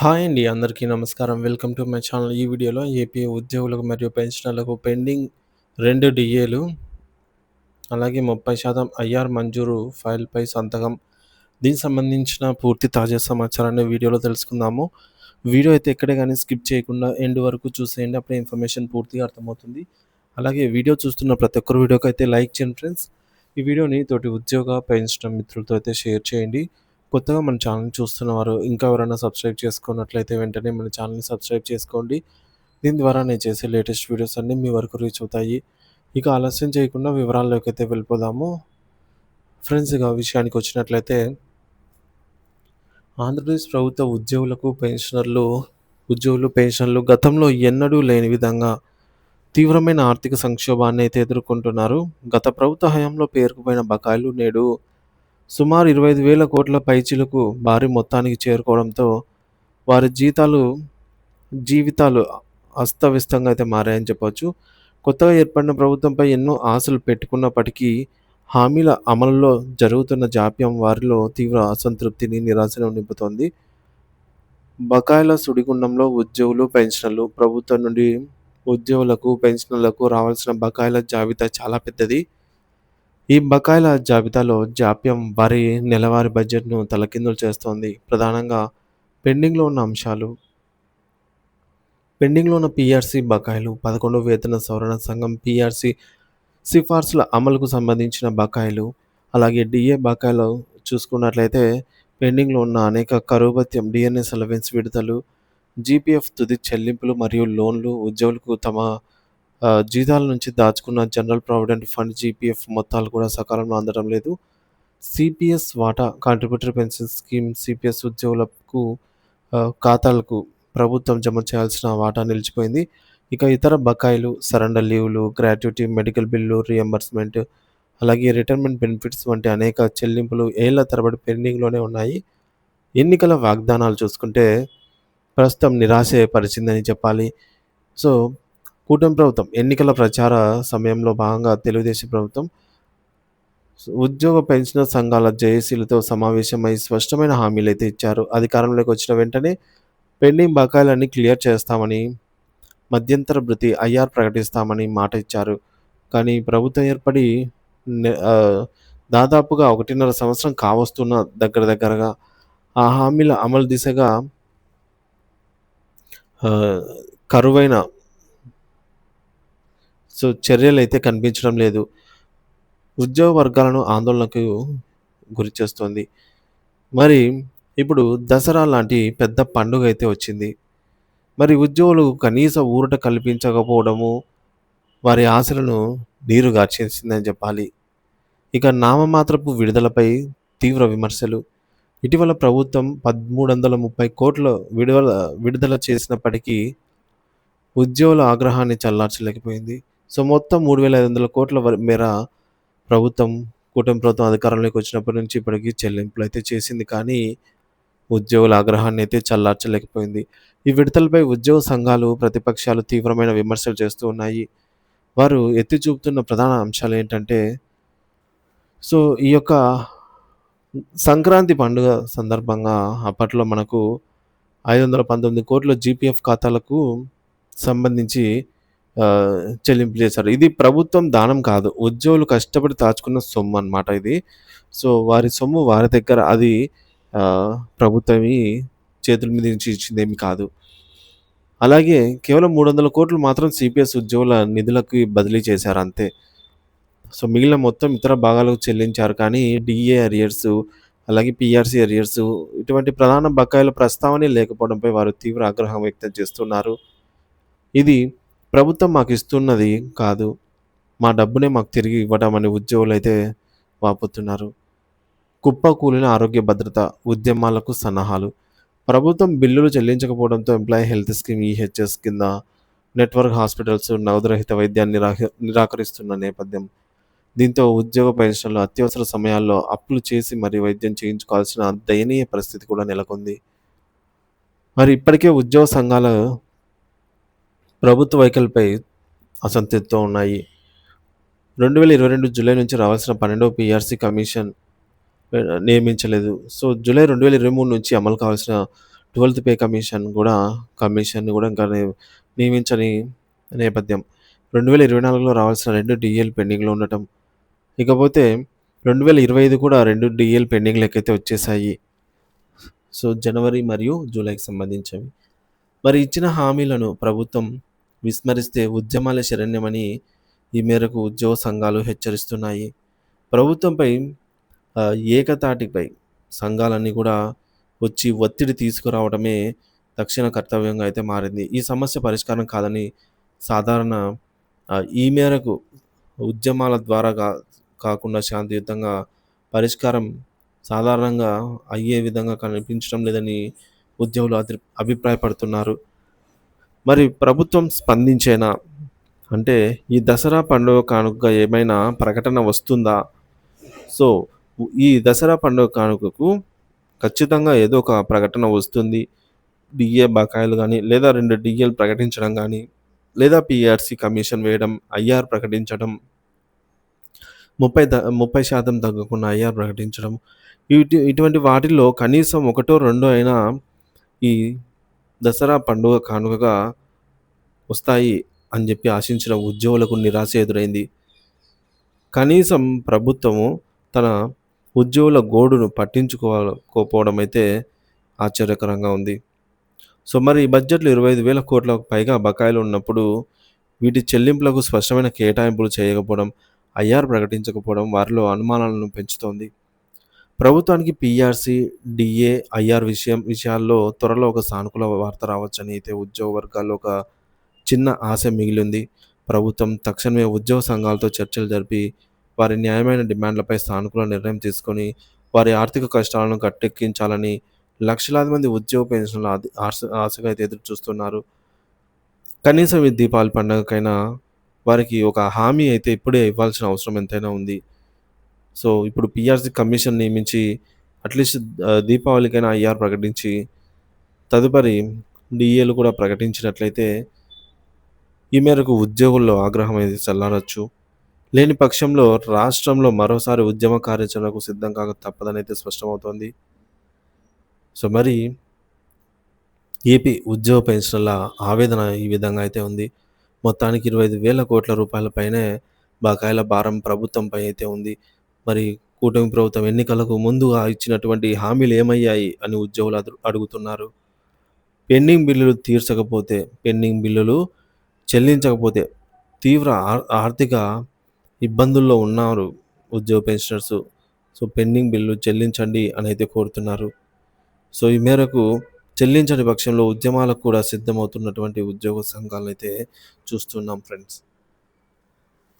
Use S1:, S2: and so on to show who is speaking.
S1: Hi అండి. అందరికీ నమస్కారం. Welcome to my channel. ఈ వీడియోలో ఏపీ ఉద్యోగులకు మరియు పెన్షనర్లకు పెండింగ్ రెండు డీఏలు అలాగే 30% ఐఆర్ మంజూరు ఫైల్‌పై సంతకం. దీనికి సంబంధించిన పూర్తి తాజా సమాచారాన్ని వీడియోలో తెలుసుకుందాము. వీడియో అయితే ఎక్కడే కానీ స్కిప్ చేయకుండా ఎండ్ వరకు చూసేయండి. అప్పుడే ఇన్ఫర్మేషన్ పూర్తిగా అర్థమవుతుంది. అలాగే వీడియో చూస్తున్న ప్రతి ఒక్కరు వీడియోకైతే లైక్ చేయండి ఫ్రెండ్స్. ఈ వీడియోని తోటి ఉద్యోగ, పెన్షన్ మిత్రులతో అయితే షేర్ చేయండి. కొత్తగా మన ఛానల్ చూస్తున్నవారు ఇంకా ఎవరైనా సబ్స్క్రైబ్ చేసుకున్నట్లయితే వెంటనే మన ఛానల్‌ని సబ్స్క్రైబ్ చేసుకోండి. దీని ద్వారా నేను చేసే లేటెస్ట్ వీడియోస్ అన్నీ మీ వరకు రీచ్ అవుతాయి. ఇక ఆలస్యం చేయకుండా వివరాల్లోకి వెళ్ళిపోదాము. ఫ్రెండ్స్ ఇక విషయానికి వచ్చినట్లయితే ఆంధ్రప్రదేశ్ ప్రభుత్వ ఉద్యోగులకు, పెన్షనర్లు ఉద్యోగులు, పెన్షన్లు గతంలో ఎన్నడూ లేని విధంగా తీవ్రమైన ఆర్థిక సంక్షోభాన్ని అయితే ఎదుర్కొంటున్నారు. గత ప్రభుత్వ హయాంలో పేరుకుపోయిన బకాయిలు నేడు సుమారు 25,000 కోట్ల పైచీలకు భారీ మొత్తానికి చేరుకోవడంతో వారి జీతాలు జీవితాలు అస్తవ్యస్తంగా అయితే మారాయని చెప్పవచ్చు కొత్తగా ఏర్పడిన ప్రభుత్వంపై ఎన్నో ఆశలు పెట్టుకున్నప్పటికీ హామీల అమలులో జరుగుతున్న జాప్యం వారిలో తీవ్ర అసంతృప్తిని, నిరాశను నింపుతోంది. బకాయిల సుడిగుండంలో ఉద్యోగులు, పెన్షనర్లు ప్రభుత్వం నుండి ఉద్యోగులకు, పెన్షనర్లకు రావాల్సిన బకాయిల జాబితా చాలా పెద్దది. ఈ బకాయిల జాబితాలో జాప్యం వారి నెలవారీ బడ్జెట్‌ను తలకిందులు చేస్తోంది. ప్రధానంగా పెండింగ్‌లో ఉన్న అంశాలు పెండింగ్‌లో ఉన్న పీఆర్సీ బకాయిలు, 11వ వేతన సవరణ సంఘం పీఆర్సీ సిఫార్సుల అమలుకు సంబంధించిన బకాయిలు, అలాగే డిఏ బకాయిలు చూసుకున్నట్లయితే పెండింగ్‌లో ఉన్న అనేక కరువు డిఎన్ఎస్ అలవెన్స్ విడుదలు, జీపీఎఫ్ తుది చెల్లింపులు మరియు లోన్లు, ఉద్యోగులకు తమ జీతాల నుంచి దాచుకున్న జనరల్ ప్రావిడెంట్ ఫండ్ జీపీఎఫ్ మొత్తాలు కూడా సకాలంలో అందడం లేదు. సీపీఎస్ వాటా కాంట్రిబ్యూటర్ పెన్షన్ స్కీమ్ సీపీఎస్ ఉద్యోగులకు ఖాతాలకు ప్రభుత్వం జమ చేయాల్సిన వాటా నిలిచిపోయింది. ఇక ఇతర బకాయిలు, సరెండర్ లీవ్‌లు, గ్రాట్యుటీ, మెడికల్ బిల్లు రియంబర్స్మెంట్ అలాగే రిటైర్మెంట్ బెనిఫిట్స్ వంటి అనేక చెల్లింపులు ఏళ్ళ తరబడి పెండింగ్‌లోనే ఉన్నాయి. ఎన్నికల వాగ్దానాలు చూసుకుంటే ప్రస్తుతం నిరాశ పరిచిందని చెప్పాలి. సో, కూటమి ప్రభుత్వం ఎన్నికల ప్రచార సమయంలో భాగంగా తెలుగుదేశం ప్రభుత్వం ఉద్యోగ, పెన్షనర్ సంఘాల జేఏసీలతో సమావేశమై స్పష్టమైన హామీలైతే ఇచ్చారు. అధికారంలోకి వచ్చిన వెంటనే పెండింగ్ బకాయిలన్నీ క్లియర్ చేస్తామని, మధ్యంతర భృతి ఐఆర్ ప్రకటిస్తామని మాట ఇచ్చారు. కానీ ప్రభుత్వం ఏర్పడి దాదాపుగా 1.5 సంవత్సరం కావస్తున్న దగ్గర దగ్గరగా ఆ హామీల అమలు దిశగా కరువైన సో, చర్యలు అయితే కనిపించడం లేదు. ఉద్యోగ వర్గాలను ఆందోళనకు గురిచేస్తోంది. మరి ఇప్పుడు దసరా లాంటి పెద్ద పండుగ అయితే వచ్చింది. మరి ఉద్యోగులకు కనీస ఊరట కల్పించకపోవడము వారి ఆశలను నీరు గార్చేసిందని చెప్పాలి. ఇక నామమాత్రపు విడుదలపై తీవ్ర విమర్శలు. ఇటీవల ప్రభుత్వం 1330 కోట్ల విడుదల విడుదల చేసినప్పటికీ ఉద్యోగుల ఆగ్రహాన్ని చల్లార్చలేకపోయింది. సో, మొత్తం 3,500 కోట్ల వర మేర ప్రభుత్వం కూటమి ప్రభుత్వం అధికారంలోకి వచ్చినప్పటి నుంచి ఇప్పటికి అయితే చేసింది. కానీ ఉద్యోగుల ఆగ్రహాన్ని అయితే చల్లార్చలేకపోయింది. ఈ విడతలపై ఉద్యోగ సంఘాలు, ప్రతిపక్షాలు తీవ్రమైన విమర్శలు చేస్తూ ఉన్నాయి. వారు ఎత్తి చూపుతున్న ప్రధాన అంశాలు ఏంటంటే సో, ఈ యొక్క సంక్రాంతి పండుగ సందర్భంగా అప్పట్లో మనకు 519 కోట్ల జీపీఎఫ్ ఖాతాలకు సంబంధించి చెల్లింపు చేశారు. ఇది ప్రభుత్వం దానం కాదు. ఉద్యోగులు కష్టపడి దాచుకున్న సొమ్ము అనమాట ఇది. సో, వారి సొమ్ము వారి దగ్గర అది ప్రభుత్వమే చేతుల మీద నుంచి ఇచ్చిందేమి కాదు. అలాగే కేవలం 300 కోట్లు మాత్రం సిపిఎస్ ఉద్యోగుల నిధులకి బదిలీ చేశారు అంతే. సో, మిగిలిన మొత్తం ఇతర భాగాలకు చెల్లించారు. కానీ డీఏ అరియర్స్, అలాగే పిఆర్సీ అరియర్స్ ఇటువంటి ప్రధాన బకాయిల ప్రస్తావనే లేకపోవడంపై వారు తీవ్ర ఆగ్రహం వ్యక్తం చేస్తున్నారు. ఇది ప్రభుత్వం మాకు ఇస్తున్నది కాదు. మా డబ్బునే మాకు తిరిగి ఇవ్వడం అని ఉద్యోగులైతే వాపోతున్నారు. కుప్పకూలిన ఆరోగ్య భద్రత, ఉద్యమాలకు సన్నాహాలు. ప్రభుత్వం బిల్లులు చెల్లించకపోవడంతో ఎంప్లాయీ హెల్త్ స్కీమ్ ఈహెచ్ఎస్ కింద నెట్వర్క్ హాస్పిటల్స్ నగదురహిత వైద్యాన్ని నిరాహ నిరాకరిస్తున్న నేపథ్యం. దీంతో ఉద్యోగ, పెన్షన్లు అత్యవసర సమయాల్లో అప్పులు చేసి మరి వైద్యం చేయించుకోవాల్సిన దయనీయ పరిస్థితి కూడా నెలకొంది. మరి ఇప్పటికే ఉద్యోగ సంఘాలు ప్రభుత్వ వైఖరిపై అసంతృప్తితో ఉన్నాయి. 2022 జూలై నుంచి రావాల్సిన 12వ పీఆర్సీ కమిషన్ నియమించలేదు. సో, జూలై 2023 నుంచి అమలు కావాల్సిన ట్వెల్త్ పే కమిషన్ కూడా కమిషన్ కూడా ఇంకా నియమించని నేపథ్యం. 2024లో రావాల్సిన రెండు డిఎల్ పెండింగ్‌లో ఉండటం. ఇకపోతే 2025 కూడా రెండు డిఎల్ పెండింగ్ లెక్కైతే వచ్చేసాయి. సో, జనవరి మరియు జూలైకి సంబంధించినవి. మరి ఇచ్చిన హామీలను ప్రభుత్వం విస్మరిస్తే ఉద్యమాల శరణ్యమని ఈ మేరకు ఉద్యోగ సంఘాలు హెచ్చరిస్తున్నాయి. ప్రభుత్వంపై ఏకతాటిపై సంఘాలన్నీ కూడా వచ్చి ఒత్తిడి తీసుకురావడమే తక్షణ కర్తవ్యంగా అయితే మారింది. ఈ సమస్య పరిష్కారం కాదని సాధారణ ఈ మేరకు ఉద్యమాల ద్వారా కాకుండా శాంతియుతంగా పరిష్కారం సాధారణంగా అయ్యే విధంగా కనిపించడం లేదని ఉద్యోగులు అభిప్రాయపడుతున్నారు. మరి ప్రభుత్వం స్పందించేనా? అంటే ఈ దసరా పండుగ కానుక ఏమైనా ప్రకటన వస్తుందా? సో, ఈ దసరా పండుగ కానుకకు ఖచ్చితంగా ఏదో ఒక ప్రకటన వస్తుంది. డిఏ బకాయిలు కానీ లేదా రెండు డిఏలు ప్రకటించడం కానీ లేదా పిఆర్సి కమిషన్ వేయడం, ఐఆర్ ప్రకటించడం. 30 ద 30% తగ్గకుండా ఐఆర్ ప్రకటించడం. ఇటు ఇటువంటి వాటిల్లో కనీసం ఒకటో, రెండో అయినా ఈ దసరా పండుగ కానుకగా వస్తాయి అని చెప్పి ఆశించిన ఉద్యోగులకు నిరాశ ఎదురైంది. కనీసం ప్రభుత్వము తన ఉద్యోగుల గోడును పట్టించుకోకపోవడం అయితే ఆశ్చర్యకరంగా ఉంది. సో, మరి ఈ బడ్జెట్‌లో 25,000 కోట్లకు పైగా బకాయిలు ఉన్నప్పుడు వీటి చెల్లింపులకు స్పష్టమైన కేటాయింపులు చేయకపోవడం, ఐఆర్ ప్రకటించకపోవడం వారిలో అనుమానాలను పెంచుతోంది. ప్రభుత్వానికి పీఆర్సీ, డిఏ ఐఆర్ విషయం విషయాల్లో త్వరలో ఒక సానుకూల వార్త రావచ్చని అయితే ఉద్యోగ వర్గాల్లో ఒక చిన్న ఆశ మిగిలింది ప్రభుత్వం తక్షణమే ఉద్యోగ సంఘాలతో చర్చలు జరిపి వారి న్యాయమైన డిమాండ్లపై సానుకూల నిర్ణయం తీసుకొని వారి ఆర్థిక కష్టాలను గట్టెక్కించాలని లక్షలాది మంది ఉద్యోగ పెన్షన్లు ఆశ ఆశగా అయితే ఎదురు చూస్తున్నారు. కనీసం ఈ దీపావళి పండగకైనా వారికి ఒక హామీ అయితే ఇప్పుడే ఇవ్వాల్సిన అవసరం ఎంతైనా ఉంది. సో, ఇప్పుడు పీఆర్సీ కమిషన్ నియమించి అట్‌లీస్ట్ దీపావళికైనా ఐఆర్ ప్రకటించి తదుపరి డీఏలు కూడా ప్రకటించినట్లయితే ఈ మేరకు ఉద్యోగుల్లో ఆగ్రహం అనేది చల్లారొచ్చు. లేని పక్షంలో రాష్ట్రంలో మరోసారి ఉద్యమ కార్యాచరణకు సిద్ధం కాక తప్పదనైతే స్పష్టమవుతోంది. సో, మరి ఏపీ ఉద్యోగ పెన్షన్ల ఆవేదన ఈ విధంగా అయితే ఉంది. మొత్తానికి 25,000 కోట్ల రూపాయల పైనే బకాయిల భారం ప్రభుత్వంపై అయితే ఉంది. మరి కూటమి ప్రభుత్వం ఎన్నికలకు ముందుగా ఇచ్చినటువంటి హామీలు ఏమయ్యాయి అని ఉద్యోగులు అడుగుతున్నారు. పెండింగ్ బిల్లులు తీర్చకపోతే, పెండింగ్ బిల్లులు చెల్లించకపోతే తీవ్ర ఆర్ ఆర్థిక ఇబ్బందుల్లో ఉన్నారు ఉద్యోగ పెన్షనర్స్. సో, పెండింగ్ బిల్లు చెల్లించండి అని అయితే కోరుతున్నారు. సో, ఈ మేరకు చెల్లించని పక్షంలో ఉద్యమాలకు కూడా సిద్ధమవుతున్నటువంటి ఉద్యోగ సంఘాలనైతే చూస్తున్నాం ఫ్రెండ్స్.